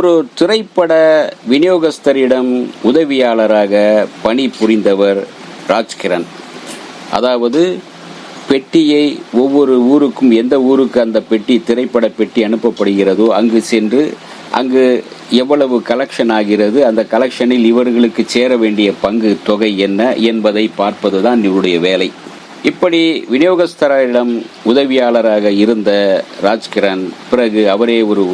ஒரு திரைப்பட விநியோகஸ்தரிடம் உதவியாளராக பணி புரிந்தவர் ராஜ்கிரண். அதாவது பெட்டியை ஒவ்வொரு ஊருக்கும் எந்த ஊருக்கு அந்த பெட்டி திரைப்பட பெட்டி அனுப்பப்படுகிறதோ அங்கு சென்று அங்கு எவ்வளவு கலெக்ஷன் ஆகிறது அந்த கலெக்ஷனில் இவர்களுக்கு சேர வேண்டிய பங்கு தொகை என்ன என்பதை பார்ப்பதுதான் இவருடைய வேலை. இப்படி விநியோகஸ்தரிடம் உதவியாளராக இருந்த ராஜ்கிரண் பிறகு அவரே ஒரு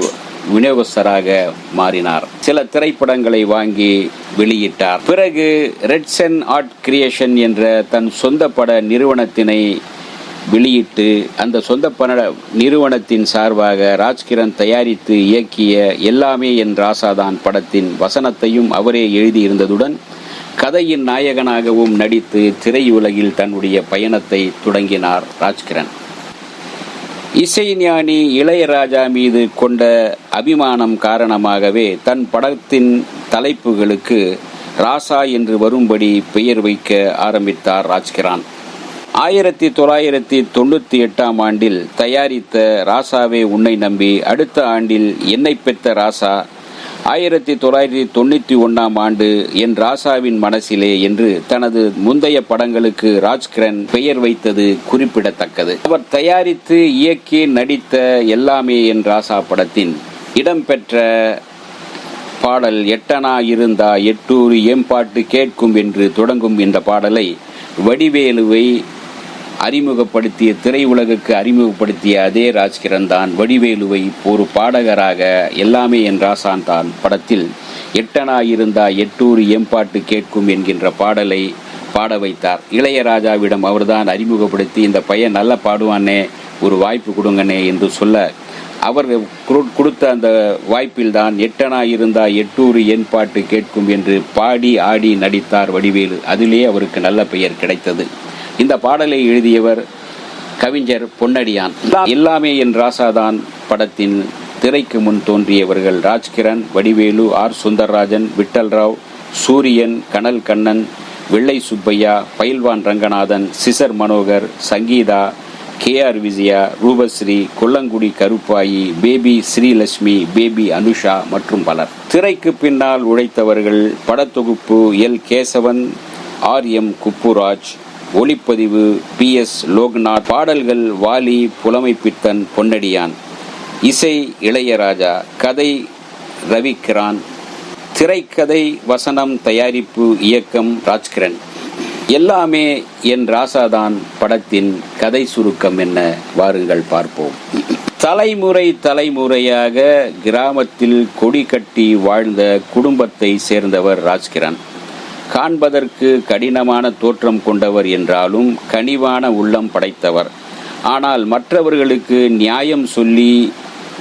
விநியோகஸ்தராக மாறினார். சில திரைப்படங்களை வாங்கி வெளியிட்டார். பிறகு ரெட்சன் ஆர்ட் கிரியேஷன் என்ற தன் சொந்த பட நிறுவனத்தினை வெளியிட்டு அந்த சொந்த பட நிறுவனத்தின் சார்பாக ராஜ்கிரண் தயாரித்து இயக்கிய எல்லாமே என் ராசாதான் படத்தின் வசனத்தையும் அவரே எழுதியிருந்ததுடன் கதையின் நாயகனாகவும் நடித்து திரையுலகில் தன்னுடைய பயணத்தை தொடங்கினார் ராஜ்கிரண். இசைஞானி இளையராஜா மீது கொண்ட அபிமானம் காரணமாகவே தன் படத்தின் தலைப்புகளுக்கு ராசா என்று வரும்படி பெயர் வைக்க ஆரம்பித்தார் ராஜ்கிரான். ஆயிரத்தி தொள்ளாயிரத்தி தொண்ணூற்றி எட்டாம் ஆண்டில் தயாரித்த ராசாவே உன்னை நம்பி அடுத்த ஆண்டில் என்னை பெற்ற ராசா ஆயிரத்தி தொள்ளாயிரத்தி தொண்ணூற்றி ஒன்றாம் ஆண்டு என் ராசாவின் மனசிலே என்று தனது முந்தைய படங்களுக்கு ராஜ்கிரண் பெயர் வைத்தது குறிப்பிடத்தக்கது. அவர் தயாரித்து இயக்கி நடித்த எல்லாமே என் ராசா படத்தின் இடம்பெற்ற பாடல் எட்டனா இருந்தா எட்டூர் ஏம்பாட்டு கேட்கும் என்று தொடங்கும் இந்த பாடலை வடிவேலுவை அறிமுகப்படுத்திய திரையுலகுக்கு அறிமுகப்படுத்திய அதே ராஜ்கிரண் தான் வடிவேலுவை ஒரு பாடகராக எல்லாமே என் ராசான் தான் படத்தில். எட்டனா இருந்தா எட்டூர் எம்பாட்டு கேட்கும் என்கின்ற பாடலை பாட வைத்தார். இளையராஜாவிடம் அவர்தான் அறிமுகப்படுத்தி இந்த பையன் நல்லா பாடுவானே ஒரு வாய்ப்பு கொடுங்கண்ணே என்று சொல்ல அவர் கொடுத்த அந்த வாய்ப்பில் தான் எட்டனா இருந்தா எட்டூறு என் பாட்டு கேட்கும் என்று பாடி ஆடி நடித்தார் வடிவேலு. அதிலே அவருக்கு நல்ல பெயர் கிடைத்தது. இந்த பாடலை எழுதியவர் கவிஞர் பொன்னடியான். எல்லாமே என் ராசாதான் படத்தின் திரைக்கு முன் தோன்றியவர்கள் Rajkiran Vadivelu R. Sundarrajan Vittalrao Sooriyan Kanal Kannan Vellai Subbaiah Bayilvan Ranganathan scissor Manohar Sangeetha K. R. Vijaya Rupasri Kollangudi Karuppayi baby Srilakshmi baby Anusha மற்றும் பலர். திரைக்கு பின்னால் உழைத்தவர்கள் படத்தொகுப்பு L. Kesavan R. M. Kuppuraj ஒளிப்பதிவு பி எஸ் லோக்நாத் பாடல்கள் வாலி புலமைப்பித்தன் பொன்னடியான். இசை இளையராஜா கதை ரவிக்கிரான் திரைக்கதை வசனம் தயாரிப்பு இயக்கம் ராஜ்கிரண். எல்லாமே என் ராசாதான் படத்தின் கதை சுருக்கம் என்ன வாருங்கள் பார்ப்போம். தலைமுறை தலைமுறையாக கிராமத்தில் கொடி கட்டி வாழ்ந்த குடும்பத்தை சேர்ந்தவர் ராஜ்கிரண். காண்பதற்கு கடினமான தோற்றம் கொண்டவர் என்றாலும் கனிவான உள்ளம் படைத்தவர். ஆனால் மற்றவர்களுக்கு நியாயம் சொல்லி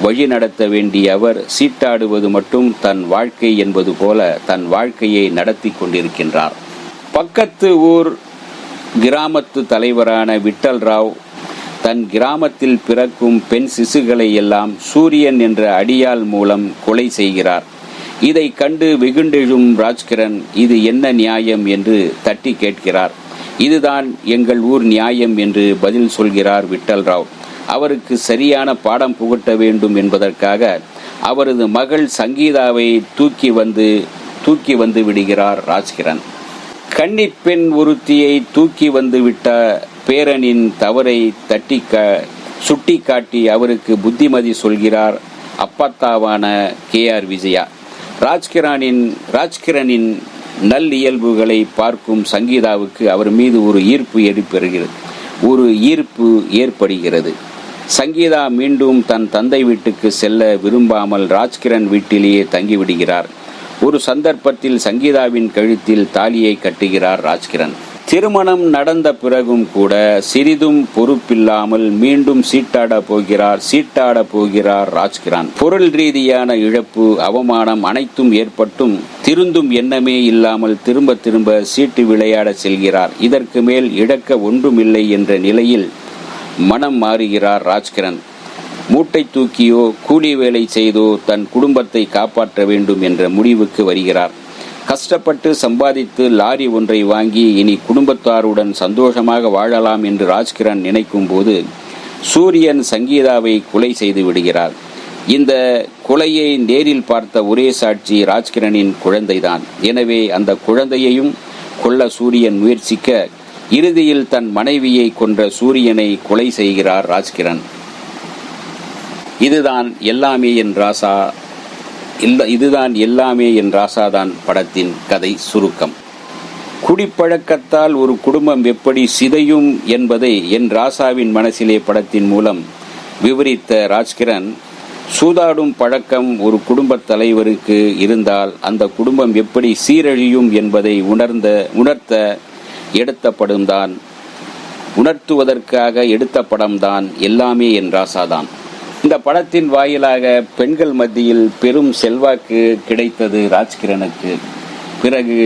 வழி நடத்த வேண்டிய அவர் சீட்டாடுவது மட்டும் தன் வாழ்க்கை என்பது போல தன் வாழ்க்கையை நடத்தி கொண்டிருக்கின்றார். பக்கத்து ஊர் கிராமத்து தலைவரான விட்டல் ராவ் தன் கிராமத்தில் பிறக்கும் பெண் சிசுகளை எல்லாம் சூரியன் என்ற அடியால் மூலம் கொலை செய்கிறார். இதை கண்டு வெகுண்டெழும் ராஜ்கிரண் இது என்ன நியாயம்? என்று தட்டி கேட்கிறார். இதுதான் எங்கள் ஊர் நியாயம் என்று பதில் சொல்கிறார் விட்டல் ராவ். அவருக்கு சரியான பாடம் புகட்ட வேண்டும் என்பதற்காக அவரது மகள் சங்கீதாவை தூக்கி வந்து தூக்கி வந்து விடுகிறார் ராஜ்கிரண். பெண் ஒருத்தியை தூக்கி வந்து விட்ட பேரனின் தவறை தட்டி சுட்டி காட்டி அவருக்கு புத்திமதி சொல்கிறார் அப்பத்தாவான கே. ஆர். விஜயா. ராஜ்கிரானின் ராஜ்கிரனின் நல் இயல்புகளை பார்க்கும் சங்கீதாவுக்கு அவர் மீது ஒரு ஈர்ப்பு ஏற்படுகிறது ஒரு ஈர்ப்பு ஏற்படுகிறது. சங்கீதா மீண்டும் தன் தந்தை வீட்டுக்கு செல்ல விரும்பாமல் ராஜ்கிரண் வீட்டிலேயே தங்கிவிடுகிறார். ஒரு சந்தர்ப்பத்தில் சங்கீதாவின் கழுத்தில் தாலியை கட்டுகிறார் ராஜ்கிரண் திருமணம் நடந்த பிறகும் கூட சிறிதும் பொறுப்பில்லாமல் மீண்டும் சீட்டாட போகிறார் சீட்டாட போகிறார் ராஜ்கிரான் பொருள் ரீதியான இழப்பு அவமானம் அனைத்தும் ஏற்பட்டும் திருந்தும் எண்ணமே இல்லாமல் திரும்ப திரும்ப சீட்டு விளையாட செல்கிறார். இதற்கு மேல் இழக்க ஒன்றுமில்லை என்ற நிலையில் மனம் மாறுகிறார் ராஜ்கிரண் மூட்டை தூக்கியோ கூலி வேலை செய்தோ தன் குடும்பத்தை காப்பாற்ற வேண்டும் என்ற முடிவுக்கு வருகிறார். கஷ்டப்பட்டு சம்பாதித்து லாரி ஒன்றை வாங்கி இனி குடும்பத்தாருடன் சந்தோஷமாக வாழலாம் என்று ராஜ்கிரண் நினைக்கும் போது சூரியன் சங்கீதாவை கொலை செய்து விடுகிறார். இந்த கொலையை நேரில் பார்த்த ஒரே சாட்சி ராஜ்கிரனின் குழந்தைதான். எனவே அந்த குழந்தையையும் கொல்ல சூரியன் முயற்சிக்க இறுதியில் தன் மனைவியை கொன்ற சூரியனை கொலை செய்கிறார் ராஜ்கிரண். இதுதான் எல்லாமே என் ராசா. இந்த இதுதான் எல்லாமே என் ராசாதான் படத்தின் கதை சுருக்கம். குடிப்பழக்கத்தால் ஒரு குடும்பம் எப்படி சிதையும் என்பதை என் ராசாவின் மனசிலே படத்தின் மூலம் விவரித்த ராஜ்கிரண் சூதாடும் பழக்கம் ஒரு குடும்பத் தலைவருக்கு இருந்தால் அந்த குடும்பம் எப்படி சீரழியும் என்பதை உணர்ந்த உணர்த்த எடுத்த படம்தான் உணர்த்துவதற்காக எடுத்த படம்தான் எல்லாமே என் ராசாதான். இந்த படத்தின் வாயிலாக பெண்கள் மத்தியில் பெரும் செல்வாக்கு கிடைத்தது ராஜ்கிரனுக்கு பிறகு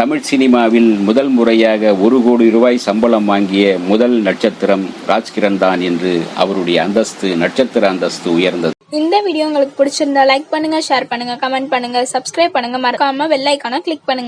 தமிழ் சினிமாவில் முதல் முறையாக ஒரு கோடி ரூபாய் சம்பளம் வாங்கிய முதல் நட்சத்திரம் ராஜ்கிரண் தான் என்று அவருடைய அந்தஸ்து நட்சத்திர அந்தஸ்து உயர்ந்தது. இந்த வீடியோ உங்களுக்கு பிடிச்சிருந்தா லைக் பண்ணுங்க ஷேர் பண்ணுங்க கமெண்ட் பண்ணுங்க சப்ஸ்கிரைப் பண்ணுங்க. மறக்காம வெள்ளைக்கான கிளிக் பண்ணுங்க.